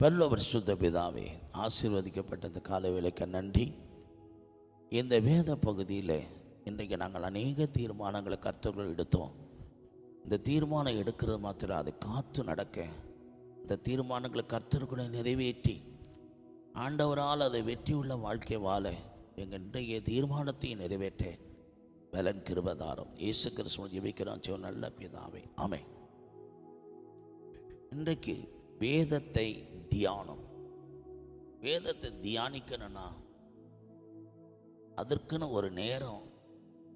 பல்லவர் சுத்த பிதாவே ஆசீர்வதிக்கப்பட்ட இந்த வேலைக்கு நன்றி. இந்த வேத பகுதியில் இன்றைக்கு நாங்கள் அநேக தீர்மானங்களை கர்த்தர்கள் எடுத்தோம். இந்த தீர்மானம் எடுக்கிறது மாத்திரம் அதை காத்து நடக்க இந்த தீர்மானங்களை கர்த்தர்களை நிறைவேற்றி ஆண்டவரால் அதை வெற்றியுள்ள வாழ்க்கை வாழ எங்கள் இன்றைய தீர்மானத்தை நிறைவேற்ற பலன் கிருபதாரம். இயேசு கிறிஸ்துவன் ஜெபிக்கிறான் நல்ல பிதாவே. ஆமை இன்றைக்கு வேதத்தை தியானம். வேதத்தை தியானிக்கணும்னா அதற்குன்னு ஒரு நேரம்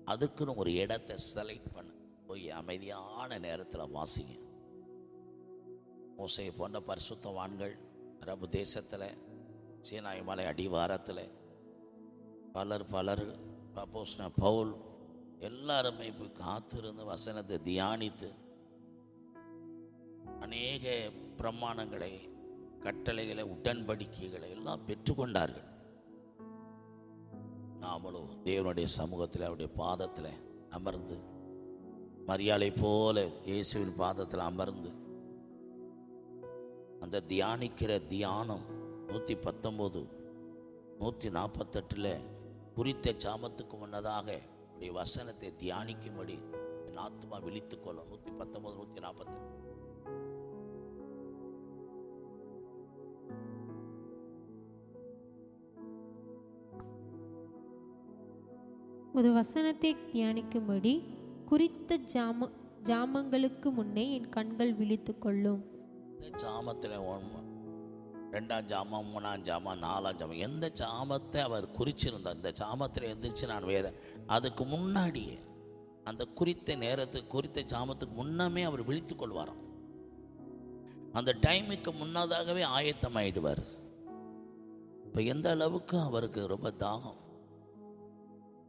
அதுக்குன்னு ஒரு இடத்தை செலக்ட் பண்ண. போய் அமைதியான நேரத்தில் வாசிங்க. மோசையை போன்ற பரிசுத்தவான்கள் அரபு தேசத்தில் சீனாய் மலை அடிவாரத்தில் பலர் பலர் பப்போஸ்ன பவுல் எல்லாருமே போய் காத்திருந்து வசனத்தை தியானித்து அநேக பிரமாணங்களை கட்டளைகளை உடன்படிக்கைகளை எல்லாம் பெற்றுக்கொண்டார்கள். நாமளும் தேவனுடைய சமூகத்தில் அவருடைய பாதத்தில் அமர்ந்து மரியாதை போல இயேசுவின் பாதத்தில் அமர்ந்து அந்த தியானிக்கிற தியானம் நூற்றி பத்தொம்போது நூற்றி நாற்பத்தெட்டில் குறித்த சாமத்துக்கு முன்னதாக உடைய வசனத்தை தியானிக்கும்படி என் ஆத்மா விழித்துக்கொள்ளும். நூற்றி பத்தொம்போது நூற்றி நாற்பத்தெட்டு உமது வசனத்தை தியானிக்கும்படி குறித்த ஜாம ஜாமங்களுக்கு முன்னே என் கண்கள் விழித்து கொள்ளும். இந்த ஜாமத்தில் ஒன்று ரெண்டாம் ஜாமம் மூணாம் ஜாமம் நாலாம் ஜாமம் எந்த ஜாமத்தை அவர் குறிச்சிருந்தார்? இந்த ஜாமத்தில் எழுந்திரிச்சு நான் வேத அதுக்கு முன்னாடியே அந்த குறித்த நேரத்துக்கு குறித்த ஜாமத்துக்கு முன்னமே அவர் விழித்து கொள்வாராம். அந்த டைமுக்கு முன்னதாகவே ஆயத்தமாயிடுவார். இப்போ எந்த அளவுக்கு அவருக்கு ரொம்ப தாகம்?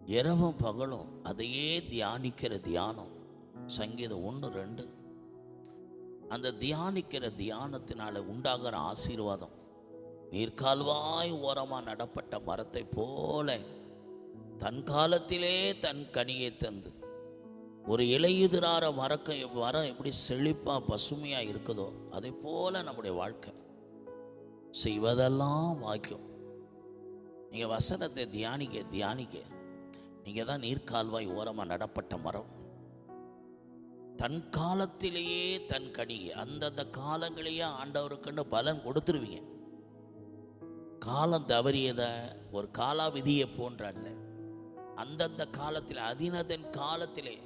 இரவும் பகலும் அதையே தியானிக்கிற தியானம். சங்கீதம் ஒன்று ரெண்டு. அந்த தியானிக்கிற தியானத்தினால உண்டாகிற ஆசீர்வாதம். நீர்கால்வாய் ஓரமாக நடப்பட்ட மரத்தை போல தன் காலத்திலே தன் கனியை தந்து ஒரு இலையுதிரார மரக்க மரம் எப்படி செழிப்பாக பசுமையாக இருக்குதோ அதே போல நம்முடைய வாழ்க்கை. செய்வதெல்லாம் வாக்கியம் நீங்கள் வசனத்தை தியானிக்க தியானிக்க. நீங்கள் தான் நீர்க்கால்வாய் ஓரமாக நடப்பட்ட மரம். தன் காலத்திலேயே தன் கனி அந்தந்த காலங்களையே ஆண்டவருக்குன்னு பலன் கொடுத்துருவீங்க. காலம் தவறியதை ஒரு காலாவிதியை போன்ற அல்ல. அந்தந்த காலத்தில் அதினதன் காலத்திலே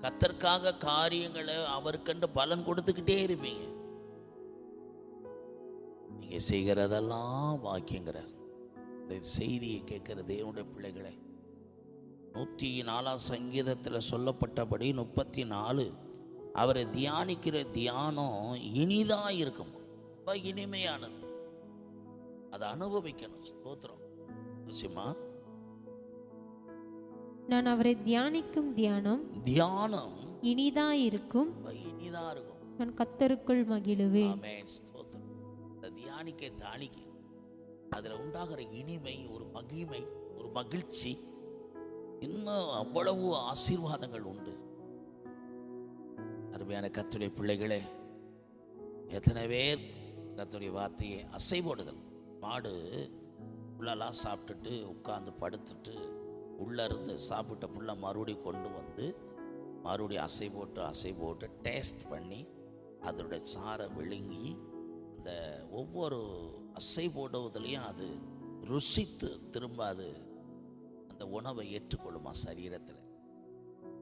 கத்தற்காக காரியங்களை அவருக்கண்டு பலன் கொடுத்துக்கிட்டே இருப்பீங்க. நீங்கள் செய்கிறதெல்லாம் வாக்கியங்கிறார். இந்த செய்தியை கேட்குற தேவனுடைய பிள்ளைகளை நூற்றி நாலாம் சங்கீதத்தில் சொல்லப்பட்டபடி முப்பத்தி நாலு அவரை தியானிக்கிற தியானம் இனிதாக இருக்கும் ரொம்ப இனிமையானது. அதை அனுபவிக்கணும். ஸ்தோத்திரம். நிச்சயமா நான் அவரை தியானிக்கும் தியானம் தியானம் இனிதாயிருக்கும். ரொம்ப இனிதாக இருக்கும் நான் கத்தருக்குள் மகிழுவேன். ஸ்தோத்திரம். இந்த தியானிக்க தியானிக்க அதில் உண்டாகிற இனிமை ஒரு மகிமை ஒரு மகிழ்ச்சி இன்னும் அவ்வளவு ஆசீர்வாதங்கள் உண்டு. அருமையான கத்துடைய பிள்ளைகளே எத்தனை பேர் கத்துடைய வார்த்தையை அசை போடுதல் மாடு புல்லெல்லாம் சாப்பிட்டுட்டு உட்காந்து படுத்துட்டு உள்ளே இருந்து சாப்பிட்ட புள்ள மறுபடியும் கொண்டு வந்து மறுபடியும் அசை போட்டு அசை போட்டு டேஸ்ட் பண்ணி அதனுடைய சாரை விழுங்கி அந்த ஒவ்வொரு அசை போடுவதுலேயும் அது ருசித்து திரும்ப அது அந்த உணவை ஏற்றுக்கொள்ளுமா சரீரத்தில்?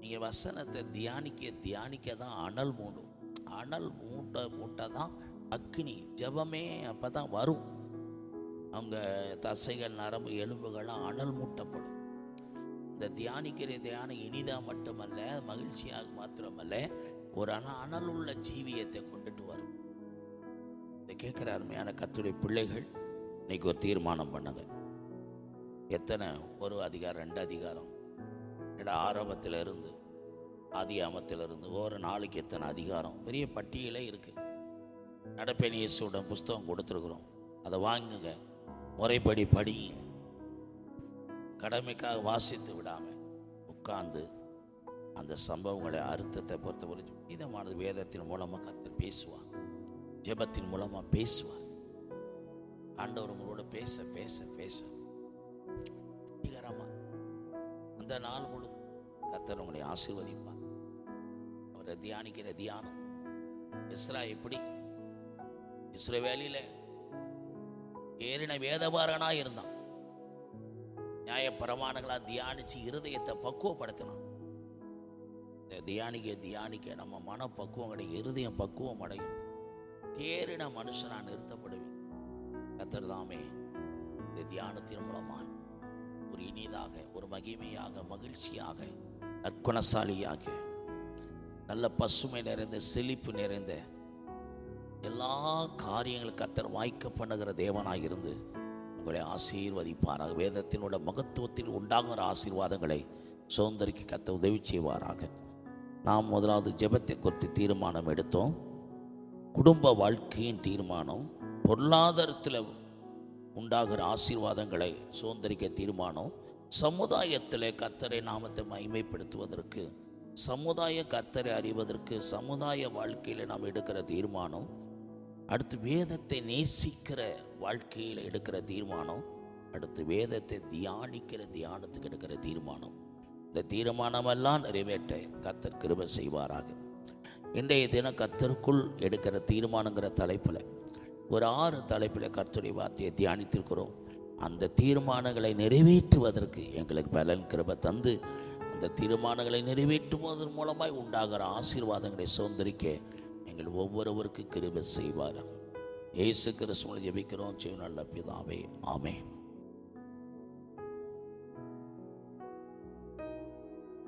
நீங்கள் வசனத்தை தியானிக்க தியானிக்க தான் அனல் மூடும். அனல் மூட்டை மூட்டை தான் அக்னி ஜெபமே அப்போ தான் வரும். அவங்க தசைகள் நரம்பு எலும்புகள்லாம் அனல் மூட்டப்படும். இந்த தியானிக்கிற தியானம் இனிதாக மட்டுமல்ல மகிழ்ச்சியாக மாத்திரமல்ல ஒரு அன அனல் உள்ள ஜீவியத்தை கொண்டுட்டு வரும். இதை கேட்குற அருமையான கத்துடைய பிள்ளைகள் இன்னைக்கு ஒரு தீர்மானம் பண்ணுங்க. எத்தனை? ஒரு அதிகாரம் ரெண்டு அதிகாரம். இல்லை ஆரம்பத்தில் இருந்து ஆதியாமத்தில் ஒரு நாளைக்கு எத்தனை அதிகாரம்? பெரிய பட்டியலே இருக்குது நடப்பேன் இயேசுடன் புஸ்தகம் கொடுத்துருக்குறோம். அதை வாங்குங்க. முறைப்படி படி. கடமைக்காக வாசித்து விடாமல் உட்கார்ந்து அந்த சம்பவங்களை அர்த்தத்தை பொறுத்த வரைக்கும் இதமானது வேதத்தின் மூலமாக கற்று பேசுவார். ஜெபத்தின் மூலமாக பேசுவார். ஆண்டவர் உங்களோட பேச பேச பேச. நிகரமா அந்த நாள் முழு கத்தர் உங்களை ஆசிர்வதிப்பார். அவரை தியானிக்கிற தியானம். இஸ்ரா எப்படி? இஸ்ரவேலில ஏறின வேதபாரனா இருந்தான். நியாயப்பிரமாணங்களாக தியானித்து இருதயத்தை பக்குவப்படுத்தினான். இந்த தியானிக்க தியானிக்க நம்ம மன பக்குவம் இருதயம் பக்குவம் அடையும். தேறின மனுஷனா நிறுத்தப்படுவேன். கத்தர் தாமே இந்த தியானத்தின் மூலமா ஒரு இனிதாக ஒரு மகிமையாக மகிழ்ச்சியாக நற்குணசாலியாக நல்ல பசுமை நிறைந்த செழிப்பு நிறைந்த எல்லா காரியங்களும் கத்தர் வாய்க்க பண்ணுகிற தேவனாக இருந்து உங்களை ஆசீர்வதிப்பாராக. வேதத்தினோட மகத்துவத்தில் உண்டாகிற ஆசீர்வாதங்களை சுதந்திரிக்கு கத்த உதவி செய்வாராக. நாம் முதலாவது ஜெபத்தை குறித்து தீர்மானம் எடுத்தோம். குடும்ப வாழ்க்கையின் தீர்மானம் பொருளாதாரத்தில் உண்டாகிற ஆசீர்வாதங்களை சுதந்திரிக்க தீர்மானம். சமுதாயத்தில் கத்தரை நாமத்தை மகிமைப்படுத்துவதற்கு சமுதாய கத்தரை அறிவதற்கு சமுதாய வாழ்க்கையில் நாம் எடுக்கிற தீர்மானம். அடுத்து வேதத்தை நேசிக்கிற வாழ்க்கையில் எடுக்கிற தீர்மானம். அடுத்து வேதத்தை தியானிக்கிற தியானத்துக்கு எடுக்கிற தீர்மானம். இந்த தீர்மானமெல்லாம் நிறைவேற்ற கத்தர் கிருப செய்வாராக. இன்றைய தினம் கத்தருக்குள் எடுக்கிற தீர்மானங்கிற தலைப்பில் ஒரு ஆறு தலைப்பில் கர்த்துடைய வார்த்தையை தியானித்திருக்கிறோம் அந்த தீர்மானங்களை நிறைவேற்றுவதற்கு எங்களுக்கு பலன் கிருபை தந்து அந்த தீர்மானங்களை நிறைவேற்றுவதன் மூலமாய் உண்டாகிற ஆசீர்வாதங்களை சுதந்திரிக்க எங்கள் ஒவ்வொருவருக்கு கிருப செய்வார் இயேசு கிறிஸ்துவை ஜெபிக்கிறோம் செய்யும் நல்ல பிதாவே ஆமேன்